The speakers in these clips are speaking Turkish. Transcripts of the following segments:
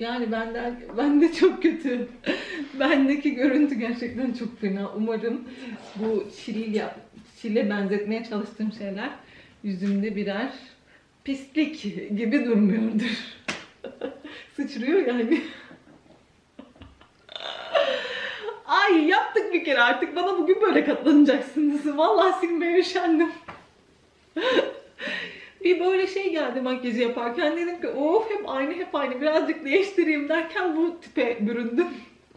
Yani benden ben de çok kötü. Bendeki görüntü gerçekten çok fena. Umarım bu çile, çile benzetmeye çalıştığım şeyler yüzümde birer pislik gibi durmuyordur. Sıçrıyor yani. Ay yaptık bir kere artık bana bugün böyle katlanacaksınız. Vallahi silmeye üşendim. Bir böyle şey geldi makyajı yaparken dedim ki of hep aynı hep aynı birazcık değiştireyim derken bu tipe büründüm.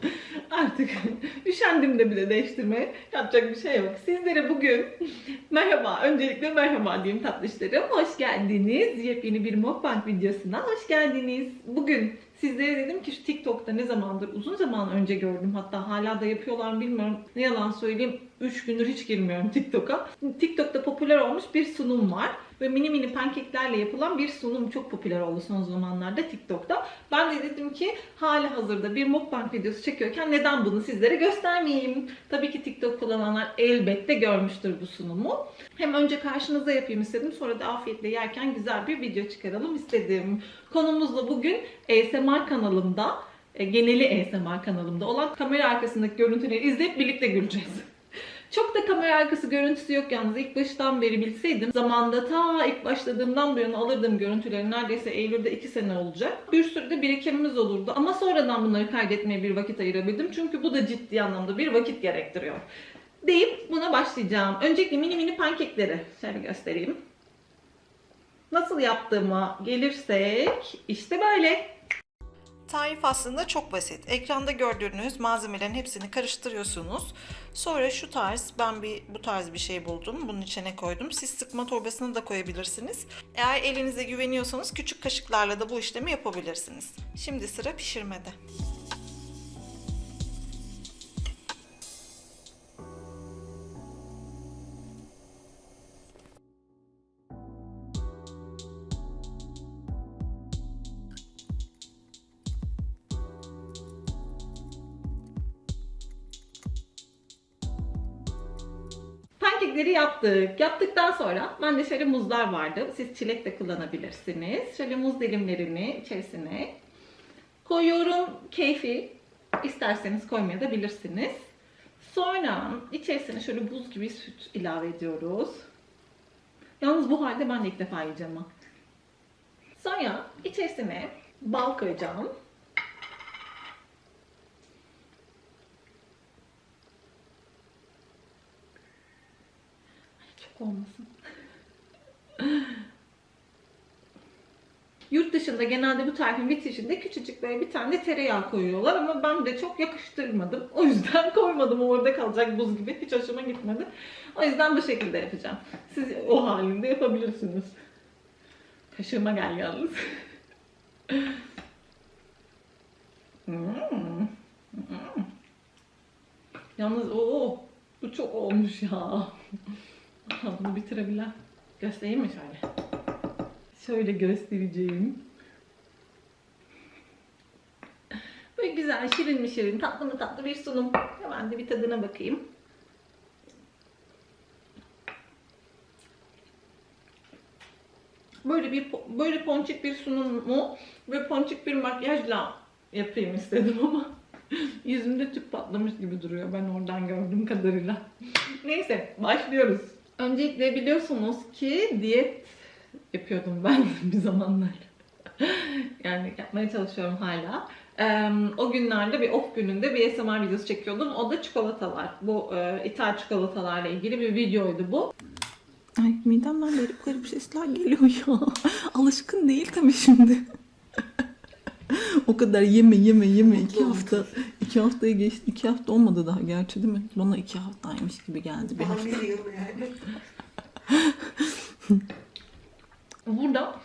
Artık üşendim de bile değiştirmeye. Yapacak bir şey yok. Sizlere bugün merhaba. Öncelikle merhaba diyeyim tatlışlarım. Hoş geldiniz. Yepyeni bir mukbang videosuna hoş geldiniz. Bugün sizlere dedim ki şu TikTok'ta ne zamandır uzun zaman önce gördüm. Hatta hala da yapıyorlar bilmiyorum. Ne yalan söyleyeyim 3 gündür hiç girmiyorum TikTok'a. TikTok'ta popüler olmuş bir sunum var. Ve mini mini pankeklerle yapılan bir sunum çok popüler oldu son zamanlarda TikTok'ta. Ben de dedim ki hali hazırda bir mukbang videosu çekiyorken neden bunu sizlere göstermeyeyim? Tabii ki TikTok kullananlar elbette görmüştür bu sunumu. Hem önce karşınıza yapayım istedim sonra da afiyetle yerken güzel bir video çıkaralım istedim. Konumuz da bugün ASMR kanalımda, e, geneli ASMR kanalımda olan kamera arkasındaki görüntüleri izleyip birlikte güleceğiz. Çok da kamera arkası görüntüsü yok yalnız ilk baştan beri bilseydim zamanda ta ilk başladığımdan bu yana alırdığım görüntüleri neredeyse Eylül'de 2 sene olacak. Bir sürü de birikimimiz olurdu ama sonradan bunları kaydetmeye bir vakit ayırabildim çünkü bu da ciddi anlamda bir vakit gerektiriyor. Deyip buna başlayacağım. Öncelikle mini mini pankekleri şöyle göstereyim. Nasıl yaptığıma gelirsek işte böyle. Tarif aslında çok basit. Ekranda gördüğünüz malzemelerin hepsini karıştırıyorsunuz. Sonra şu tarz, ben bir bu tarz bir şey buldum. Bunun içine koydum. Siz sıkma torbasını da koyabilirsiniz. Eğer elinize güveniyorsanız küçük kaşıklarla da bu işlemi yapabilirsiniz. Şimdi sıra pişirmede. Yaptık. Yaptıktan sonra bende şöyle muzlar vardı. Siz çilek de kullanabilirsiniz. Şöyle muz dilimlerini içerisine koyuyorum. Keyfi isterseniz koymaya bilirsiniz. Sonra içerisine şöyle buz gibi süt ilave ediyoruz. Yalnız bu halde ben de ilk defa yiyeceğim. Sonra içerisine bal koyacağım. Çok olmasın. Yurt dışında genelde bu tarifin bitişinde küçücük böyle bir tane tereyağı koyuyorlar ama ben de çok yakıştırmadım. O yüzden koymadım. Orada kalacak buz gibi. Hiç hoşuma gitmedi. O yüzden bu şekilde yapacağım. Siz o halinde yapabilirsiniz. Kaşığıma gel yalnız. Hmm. Hmm. Yalnız o bu çok olmuş ya. Bunu bitirebilen. Göstereyim mi şöyle? Şöyle göstereceğim. Böyle güzel, şirin mi şirin, tatlı mı tatlı bir sunum. Hemen de bir tadına bakayım. Böyle bir böyle ponçik bir sunumu ve ponçik bir makyajla yapayım istedim ama yüzümde tüp patlamış gibi duruyor ben oradan gördüğüm kadarıyla. Neyse başlıyoruz. Öncelikle biliyorsunuz ki diyet yapıyordum ben bir zamanlar. yani yapmaya çalışıyorum hala. Ee, o günlerde bir off gününde bir ASMR videosu çekiyordum. O da çikolatalar. Bu e, ithal çikolatalarla ilgili bir videoydu bu. Ay midemden garip garip sesler geliyor ya. Alışkın değil tabii şimdi. o kadar yeme yeme yeme iki hafta iki haftayı geçti iki hafta olmadı daha gerçi değil mi? Bana iki haftaymış gibi geldi bir hafta. Burada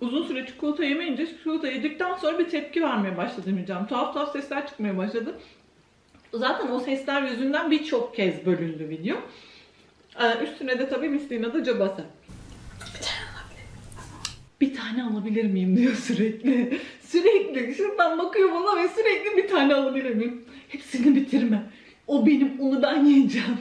uzun süre çikolata yemeyince çikolata yedikten sonra bir tepki vermeye başladım hocam. Tuhaf tuhaf sesler çıkmaya başladı. Zaten o sesler yüzünden birçok kez bölündü video. Ee, üstüne de tabii misliğin adı cabası. Bir tane alabilir miyim diyor sürekli. Sürekli. Şuradan bakıyor bana ve sürekli bir tane alabilir miyim? Hepsini bitirme. O benim, onu ben yiyeceğim.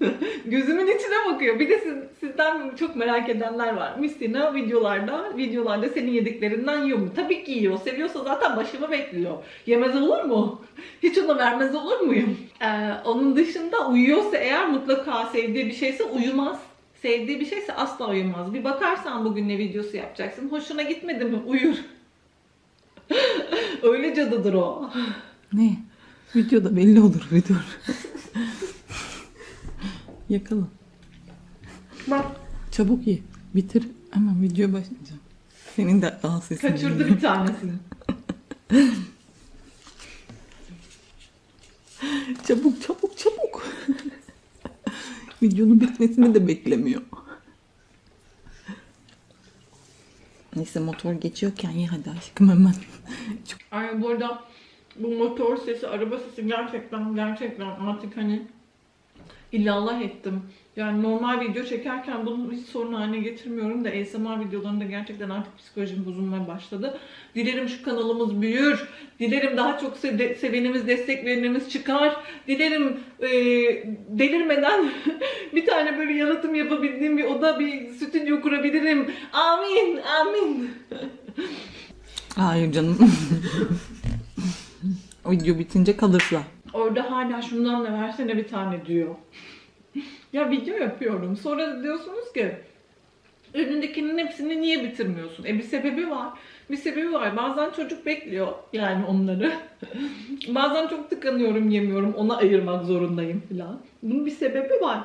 Gözümün içine bakıyor. Bir de siz, sizden çok merak edenler var. Misina videolarda, videolarda senin yediklerinden yiyor mu? Tabii ki yiyor. Seviyorsa zaten başımı bekliyor. Yemez olur mu? Hiç ona vermez olur muyum? Ee, onun dışında uyuyorsa eğer mutlaka sevdiği bir şeyse uyumaz. Sevdiği bir şeyse asla uyumaz. Bir bakarsan bugün ne videosu yapacaksın. Hoşuna gitmedi mi? Uyur. Öyle cadıdır o. Ne? Videoda belli olur video. Yakala. Bak Çabuk ye. Bitir. Hemen video başlayacak. Senin de daha sesin. kaçırdı bir tanesini. Çabuk çabuk çabuk. Videonun bitmesini de beklemiyor. Neyse motor geçiyorken ye hadi aşkım hemen. Çok Ay bu arada bu motor sesi, araba sesi gerçekten gerçekten artık hani illallah ettim. Yani normal video çekerken bunu hiç sorun haline getirmiyorum da ASMR videolarında gerçekten artık psikolojim bozulmaya başladı. Dilerim şu kanalımız büyür. Dilerim daha çok se- sevenimiz, destek verenimiz çıkar. Dilerim e, delirmeden bir tane böyle yalıtım yapabildiğim bir oda, bir stüdyo kurabilirim. Amin, amin. Hayır canım. o video bitince kalırsa. Orada hala şundan da versene bir tane diyor. ya video yapıyorum. Sonra diyorsunuz ki önündekinin hepsini niye bitirmiyorsun? E bir sebebi var. Bir sebebi var. Bazen çocuk bekliyor yani onları. Bazen çok tıkanıyorum, yemiyorum. Ona ayırmak zorundayım falan. Bunun bir sebebi var.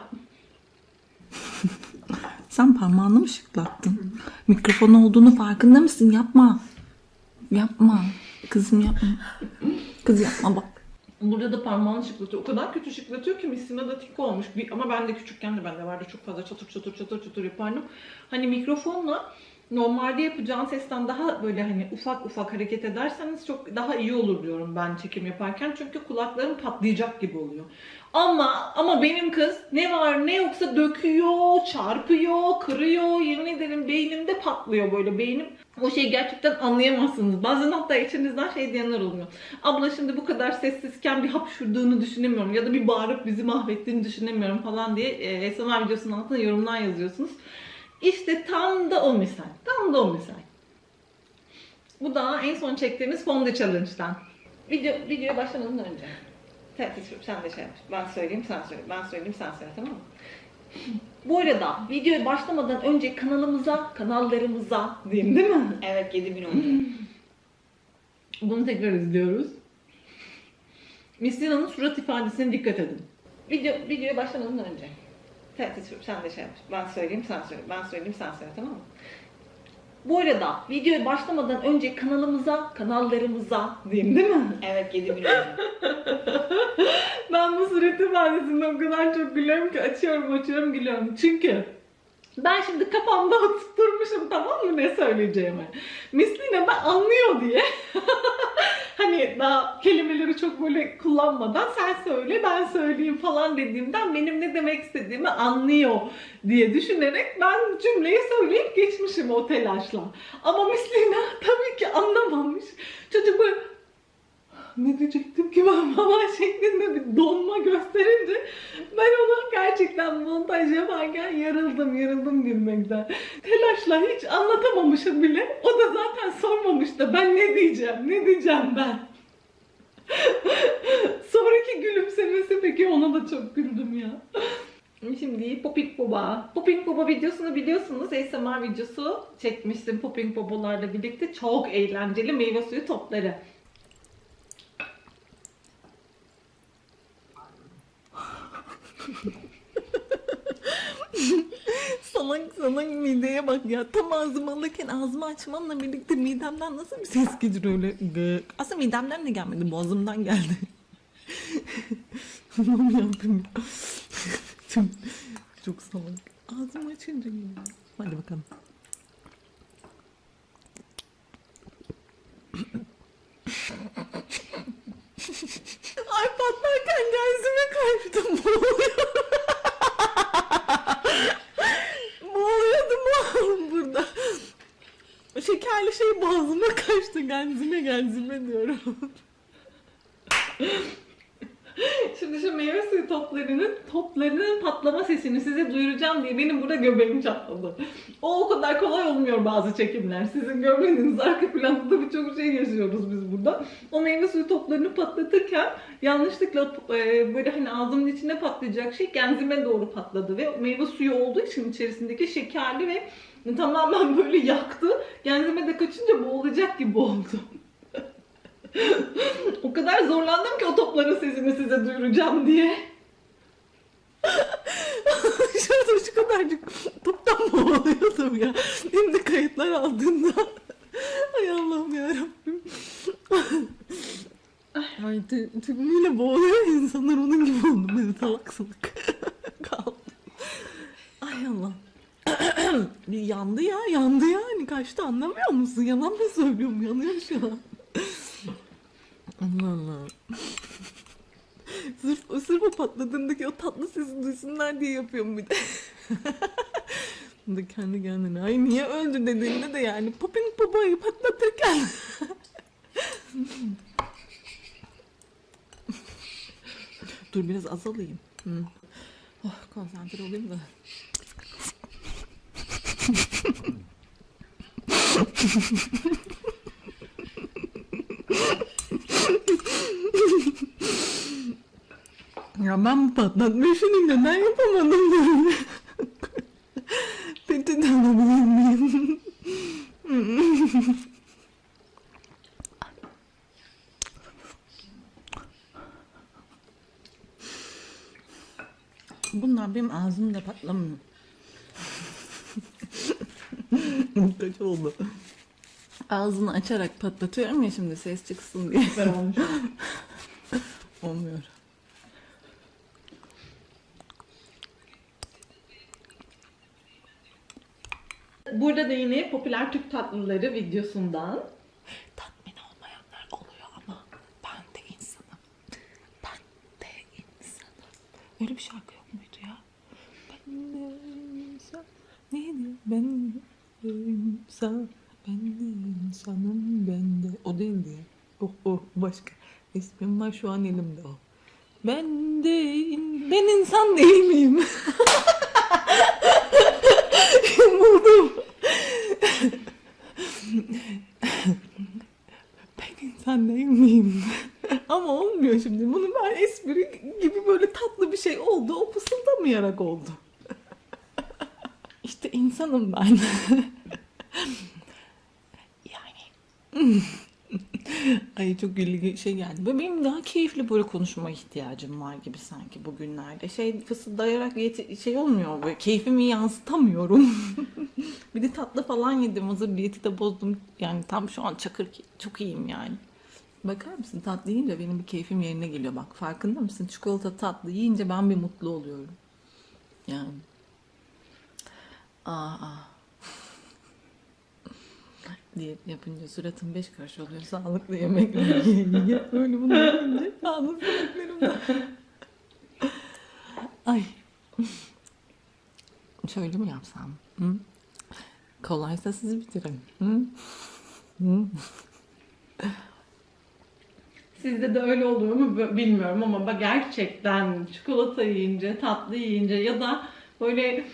Sen parmağını mı şıklattın? Mikrofon olduğunu farkında mısın? Yapma. Yapma. Kızım yapma. Kız yapma bak. Burada da parmağını şıklatıyor. O kadar kötü şıklatıyor ki misina da tik olmuş. Bir, ama ben de küçükken de bende vardı çok fazla çatır çatır çatır çatır yapardım. Hani mikrofonla normalde yapacağın sesten daha böyle hani ufak ufak hareket ederseniz çok daha iyi olur diyorum ben çekim yaparken. Çünkü kulaklarım patlayacak gibi oluyor. Ama ama benim kız ne var ne yoksa döküyor, çarpıyor, kırıyor. Yemin ederim beynimde patlıyor böyle beynim. O şeyi gerçekten anlayamazsınız. Bazen hatta içinizden şey diyenler oluyor. Abla şimdi bu kadar sessizken bir hapşurduğunu düşünemiyorum ya da bir bağırıp bizi mahvettiğini düşünemiyorum falan diye e, SMR videosunun altına yorumlar yazıyorsunuz. İşte tam da o misal. Tam da o misal. Bu da en son çektiğimiz Fondue Challenge'dan. Video, videoya başlamadan önce. Tertip sen de şey yap. Ben söyleyeyim sen söyle. Ben söyleyeyim sen söyle tamam mı? Bu arada videoya başlamadan önce kanalımıza, kanallarımıza diyeyim değil mi? Evet 7000 oldu. Bunu tekrar izliyoruz. Mislina'nın surat ifadesine dikkat edin. Video, videoya başlamadan önce. Tertip sen de şey yap. Ben söyleyeyim sen söyle. Ben söyleyeyim sen söyle tamam mı? Bu arada videoya başlamadan önce kanalımıza, kanallarımıza diyeyim değil mi? Evet 7000 oldu. Ben bu surat ifadesinde o kadar çok gülüyorum ki açıyorum açıyorum gülüyorum. Çünkü ben şimdi kafamda tutturmuşum tamam mı ne söyleyeceğimi. Misline ben anlıyor diye. hani daha kelimeleri çok böyle kullanmadan sen söyle ben söyleyeyim falan dediğimden benim ne demek istediğimi anlıyor diye düşünerek ben cümleyi söyleyip geçmişim o telaşla. Ama Mislina tabii ki anlamamış. Çocuk böyle ne diyecektim ki ben falan şeklinde bir donma gösterince ben ona gerçekten montaj yaparken yarıldım yarıldım gülmekten. Telaşla hiç anlatamamışım bile. O da zaten sormamış da ben ne diyeceğim ne diyeceğim ben. Sonraki gülümsemesi peki ona da çok güldüm ya. Şimdi Popping Boba. Popping Boba videosunu biliyorsunuz. ASMR videosu çekmiştim Popping Bobalarla birlikte. Çok eğlenceli meyve suyu topları. Salak salak mideye bak ya. Tam ağzımı alırken ağzımı açmamla birlikte midemden nasıl bir ses gelir öyle gık. Aslında midemden de gelmedi boğazımdan geldi. Tamam yaptım ya. çok, çok salak. Ağzımı açınca geliyor. Hadi bakalım. Ay patlarken kaçtım. Boğuluyorum. Boğuluyordum oğlum burada. Şekerli şey boğazıma kaçtı. Genzime genzime diyorum. Şimdi şu meyve suyu toplarının toplarının patlama sesini size duyuracağım diye benim burada göbeğim çatladı. O o kadar kolay olmuyor bazı çekimler. Sizin görmediğiniz arka planda da birçok şey yaşıyoruz biz burada. O meyve suyu toplarını patlatırken yanlışlıkla e, böyle hani ağzımın içine patlayacak şey genzime doğru patladı ve meyve suyu olduğu için içerisindeki şekerli ve tamamen böyle yaktı. Genzime de kaçınca boğulacak gibi oldu. o kadar zorlandım ki o topların sesini size duyuracağım diye. Şurada şu kadarcık toptan boğuluyordum ya. Benim de kayıtlar aldığında. Ay Allah'ım yarabbim. Ay tü- tümüyle boğuluyor insanlar onun gibi oldum. Ben de salak salak kaldım. Ay Allah. Yandı ya yandı ya. Hani kaçtı anlamıyor musun? Yalan mı söylüyorum? Yanıyor şu an. Allah Allah. Sırf, sırf o patladığındaki o tatlı sesi duysunlar diye yapıyorum bir de. Da kendi kendine. Ay niye öldü dediğinde de yani popping popoyu patlatırken. Dur biraz azalayım. Hı. Oh, konsantre olayım da. Ya ben patlatma işini neden yapamadım böyle? Peçete alabilir miyim? Bunlar benim ağzımda patlamıyor. Kaç oldu? Ağzını açarak patlatıyorum ya şimdi ses çıksın diye. Ben olmuş. Olmuyor. Burada da yine popüler Türk tatlıları videosundan Tatmin olmayanlar oluyor ama ben de insanım. Ben de insanım. Öyle bir şarkı yok muydu ya? Ben de insan. Neydi? Ben de insan. Ben de insanım. Ben de. O değildi ya. Oh oh başka. İsmim var şu an elimde o. Ben de in- ben insan değil miyim? Buldum. ben insan değil miyim? Ama olmuyor şimdi. Bunu ben espri gibi böyle tatlı bir şey oldu. O fısıldamayarak oldu. İşte insanım ben. yani. Ay çok ilginç şey geldi. Ve Benim daha keyifli böyle konuşma ihtiyacım var gibi sanki bugünlerde. Şey fısıldayarak yeti- şey olmuyor böyle keyfimi yansıtamıyorum. bir de tatlı falan yedim hazır diyeti de bozdum. Yani tam şu an çakır çok iyiyim yani. Bakar mısın tatlı yiyince benim bir keyfim yerine geliyor bak farkında mısın? Çikolata tatlı yiyince ben bir mutlu oluyorum. Yani. Aa. Diyet yapınca suratım beş karış oluyor. Sağlıklı yemekler yiye yiye. Öyle bunu yapınca sağlıklı yemeklerim var. Ay. Şöyle mi yapsam? Hı? Kolaysa sizi bitirin. Hı? Hı? Sizde de öyle oluyor mu bilmiyorum ama bak gerçekten çikolata yiyince, tatlı yiyince ya da böyle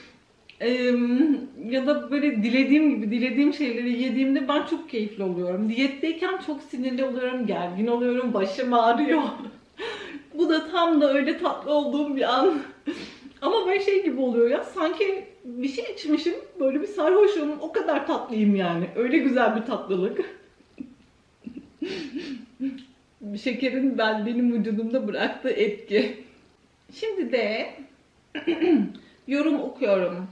ya da böyle dilediğim gibi dilediğim şeyleri yediğimde ben çok keyifli oluyorum. Diyetteyken çok sinirli oluyorum, gergin oluyorum, başım ağrıyor. Bu da tam da öyle tatlı olduğum bir an. Ama böyle şey gibi oluyor ya sanki bir şey içmişim böyle bir sarhoşum o kadar tatlıyım yani. Öyle güzel bir tatlılık. Şekerin ben benim vücudumda bıraktığı etki. Şimdi de yorum okuyorum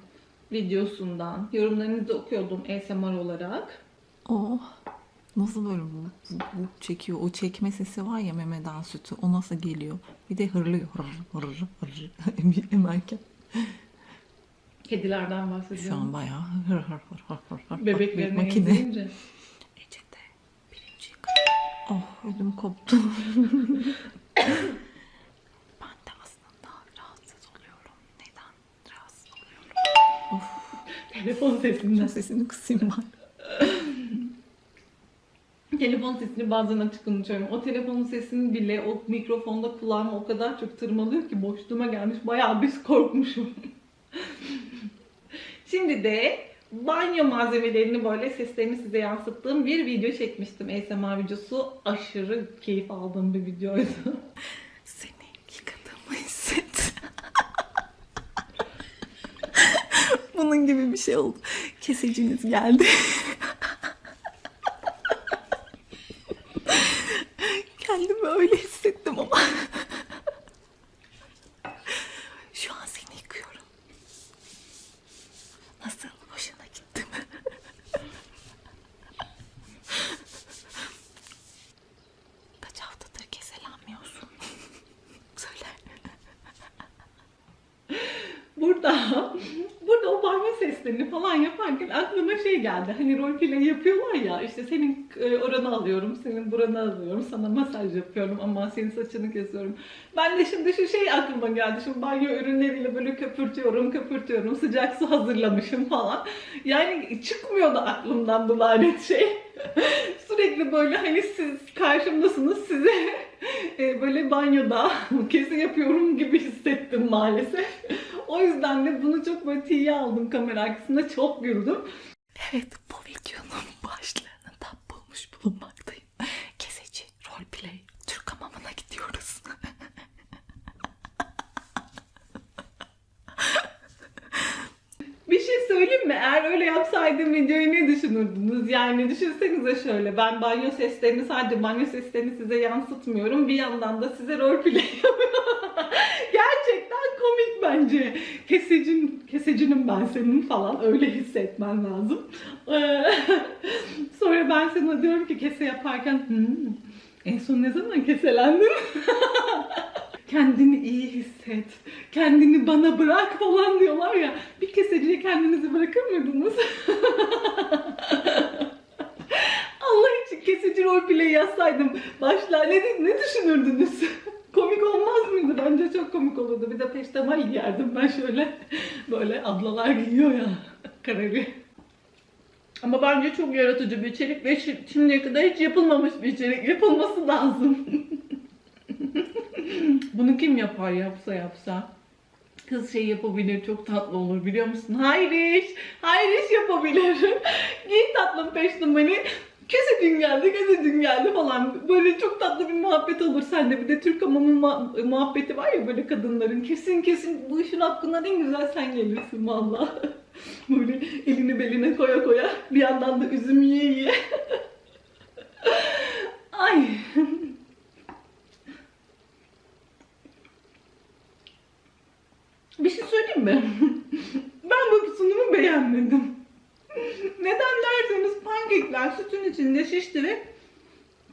videosundan. Yorumlarınızı okuyordum ASMR olarak. Oh. Nasıl böyle bu, bu, bu çekiyor? O çekme sesi var ya memeden sütü. O nasıl geliyor? Bir de hırlıyor. Hır hır hır. Em- Emerken. Kedilerden bahsediyorum. Şu an bayağı hır hır hır hır hır hır. Bebeklerini makine. emzirince. Ece'de birinci Oh ödüm koptu. ben de aslında rahatsız oluyorum. Neden rahatsız oluyorum? Of. Telefon sesinden. Sesini kısayım ben. Telefon sesini bazen açık unutuyorum. O telefonun sesini bile o mikrofonda kulağıma o kadar çok tırmalıyor ki boşluğuma gelmiş. Bayağı bir korkmuşum. Şimdi de banyo malzemelerini böyle seslerini size yansıttığım bir video çekmiştim. ASMR videosu. Aşırı keyif aldığım bir videoydu. Bunun gibi bir şey oldu. Kesiciniz geldi. Kendimi öyle hissettim ama. Şu an seni yıkıyorum. Nasıl? Hoşuna gitti mi? Kaç haftadır keselenmiyorsun? Söyle. Burada burada o banyo seslerini falan yaparken aklıma geldi. Hani roleplay yapıyorlar ya işte senin e, oranı alıyorum, senin buranı alıyorum, sana masaj yapıyorum ama senin saçını kesiyorum. Ben de şimdi şu şey aklıma geldi. Şu banyo ürünleriyle böyle köpürtüyorum, köpürtüyorum, sıcak su hazırlamışım falan. Yani çıkmıyordu aklımdan bu lanet şey. Sürekli böyle hani siz karşımdasınız size e, böyle banyoda kesi yapıyorum gibi hissettim maalesef. O yüzden de bunu çok böyle tiye aldım kamera arkasında çok güldüm. Evet bu videonun başlığını da bulmuş bulunmaktayım. Keseci roleplay Türk hamamına gidiyoruz. Bir şey söyleyeyim mi? Eğer öyle yapsaydım videoyu ne düşünürdünüz? Yani düşünsenize şöyle ben banyo seslerini sadece banyo seslerini size yansıtmıyorum. Bir yandan da size roleplay. Gerçekten komik bence. Kesecin, kesecinim ben senin falan öyle hissetmen lazım. Ee, Sonra ben sana diyorum ki kese yaparken "Hmm, en son ne zaman keselendin? kendini iyi hisset, kendini bana bırak falan diyorlar ya. Bir keseciye kendinizi bırakır mıydınız? Allah için kesici roleplay yazsaydım başlar ne, ne düşünürdünüz? komik olmaz mıydı? Bence çok komik olurdu. Bir de peştemal giyerdim ben şöyle. Böyle ablalar giyiyor ya kareli. Ama bence çok yaratıcı bir içerik ve şi- şimdiye kadar hiç yapılmamış bir içerik. Yapılması lazım. Bunu kim yapar yapsa yapsa? Kız şey yapabilir, çok tatlı olur biliyor musun? Hayriş, Hayriş yapabilir. Giy tatlım peştemali. Kesedin geldi, kesedin geldi falan. Böyle çok tatlı bir muhabbet olur sende. Bir de Türk hamamı ma- muhabbeti var ya böyle kadınların. Kesin kesin bu işin hakkından en güzel sen gelirsin valla. Böyle elini beline koya koya bir yandan da üzüm yiye yiye. Ay. Bir şey söyleyeyim mi? Ben bu sunumu beğenmedim. Neden derseniz pankekler sütün içinde şişti ve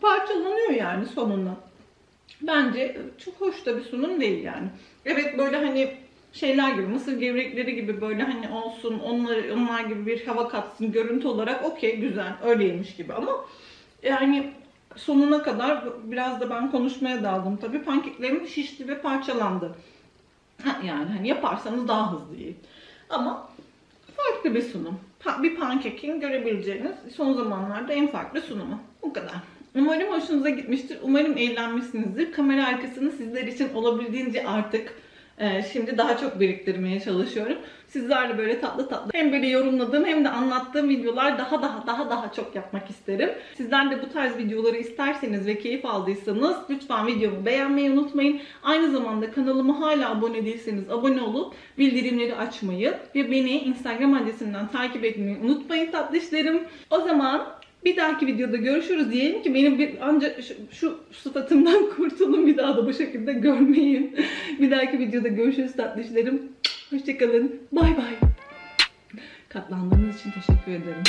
parçalanıyor yani sonunda. Bence çok hoş da bir sunum değil yani. Evet böyle hani şeyler gibi mısır gevrekleri gibi böyle hani olsun onlar onlar gibi bir hava katsın görüntü olarak okey güzel öyleymiş gibi ama yani sonuna kadar biraz da ben konuşmaya daldım tabii pankeklerim şişti ve parçalandı. Yani hani yaparsanız daha hızlı yiyin. Ama farklı bir sunum. Bir pankekin görebileceğiniz son zamanlarda en farklı sunumu. Bu kadar. Umarım hoşunuza gitmiştir. Umarım eğlenmişsinizdir. Kamera arkasını sizler için olabildiğince artık e, şimdi daha çok biriktirmeye çalışıyorum. Sizlerle böyle tatlı tatlı hem böyle yorumladığım hem de anlattığım videolar daha daha daha daha çok yapmak isterim. Sizler de bu tarz videoları isterseniz ve keyif aldıysanız lütfen videomu beğenmeyi unutmayın. Aynı zamanda kanalıma hala abone değilseniz abone olup bildirimleri açmayı ve beni Instagram adresimden takip etmeyi unutmayın tatlışlarım. O zaman bir dahaki videoda görüşürüz diyelim ki benim bir ancak şu, şu sıfatımdan kurtulun bir daha da bu şekilde görmeyin. bir dahaki videoda görüşürüz tatlışlarım. Hoşçakalın. Bay bay. Katlandığınız için teşekkür ederim.